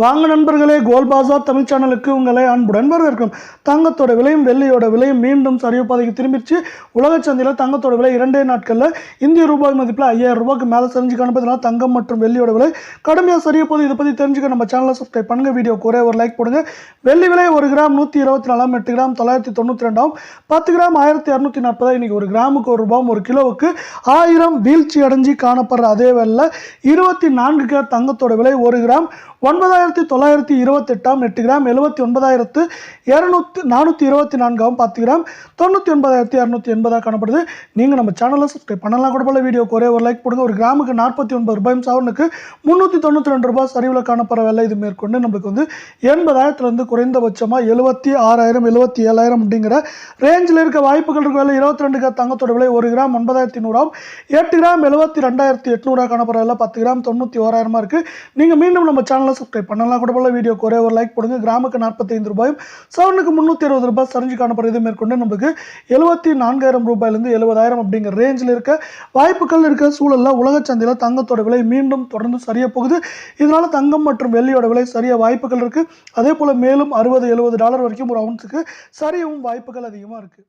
வாங்க நண்பர்களே கோல் பாசார் தமிழ் சேனலுக்கு உங்களை அன்புடன் வரவேற்கும். தங்கத்தோட விலையும் வெள்ளியோட விலையும் மீண்டும் சரிவு பாதைக்கு திரும்பிடுச்சு. உலக சந்தையில் தங்கத்தோட விலை இரண்டே நாட்களில் இந்திய ரூபாய் மதிப்பில் ஐயாயிரம் ரூபாய்க்கு மேலே சரிஞ்சு காணப்பதனால தங்கம் மற்றும் வெள்ளியோட விலை கடுமையாக சரிய போது இதை பற்றி தெரிஞ்சுக்க நம்ம சேனலை சப்ஸ்கிரைப் பண்ணுங்க வீடியோ ஒரே ஒரு லைக் போடுங்க. வெள்ளி விலை ஒரு கிராம் நூற்றி இருபத்தி நாலாம் எட்டு கிராம் தொள்ளாயிரத்தி தொண்ணூற்றி ரெண்டாம் பத்து கிராம் ஆயிரத்தி இரநூத்தி நாற்பதா. இன்னைக்கு ஒரு கிராமுக்கு ஒரு ரூபாயும் ஒரு கிலோவுக்கு ஆயிரம் வீழ்ச்சி அடைஞ்சு காணப்படுற அதே வேலையில் இருபத்தி நான்கு கிராம் தங்கத்தோட விலை ஒரு கிராம் ஒன்பதாயிரம் ஒன்பதாயிரத்தி தொள்ளாயிரத்தி இருபத்தெட்டாம் எட்டு கிராம் எழுபத்தி ஒன்பதாயிரத்து இரநூத்தி நானூற்றி இருபத்தி நான்காவும் பத்து கிராம் தொண்ணூற்றி ஒன்பதாயிரத்தி இரநூத்தி எண்பதாக காணப்படுது. நீங்கள் நம்ம சேனலை சப்ஸ்கிரைப் பண்ணலாம். கூட போல வீடியோக்கு ஒரே ஒரு லைக் போடுங்க. ஒரு கிராமுக்கு நாற்பத்தி ஒன்பது ரூபாயும் சவரனுக்கு முந்நூற்றி தொண்ணூற்றி ரெண்டு ரூபாய் சரிவில் காணப்படுற விலை இது மேற்கொண்டு நம்மளுக்கு வந்து எண்பதாயிரத்துலேருந்து குறைந்தபட்சமாக எழுபத்தி ஆறாயிரம் எழுபத்தி ஏழாயிரம் அப்படிங்கிற ரேஞ்சில் இருக்க வாய்ப்புகள் இருக்க. வேலை இருபத்தி ரெண்டு தங்கத்தோட விலை ஒரு கிராம் ஒன்பதாயிரத்தி நூறாம் எட்டு கிராம் எழுபத்தி ரெண்டாயிரத்தி எட்நூறுவா காணப்படுற விலை பத்து கிராம் தொண்ணூற்றி ஓராயிரமா இருக்குது நீங்கள் மீண்டும் நம்ம சேனலை சப்ஸ்கிரைப் பண்ணலாம். கூட போல வீடியோக்கு ஒரே ஒரு லைக் போடுங்க. கிராமுக்கு நாற்பத்தைந்து ரூபாயும் சவனுக்கு முந்நூற்றி இருபது ரூபாய் சரிஞ்சு காணப்படுறது மேற்கொண்டு நம்மளுக்கு எழுபத்தி நான்காயிரம் ரூபாயிலிருந்து எழுபதாயிரம் அப்படிங்கிற ரேஞ்சில் இருக்க வாய்ப்புகள் இருக்க சூழலில் உலக சந்தையில் தங்கத்தோட விலை மீண்டும் தொடர்ந்து சரிய போகுது. இதனால் தங்கம் மற்றும் வெள்ளியோட விலை சரிய வாய்ப்புகள் இருக்குது அதே போல் மேலும் அறுபது எழுபது டாலர் வரைக்கும் ஒரு அவுன்ஸுக்கு சரியவும் வாய்ப்புகள் அதிகமாக இருக்குது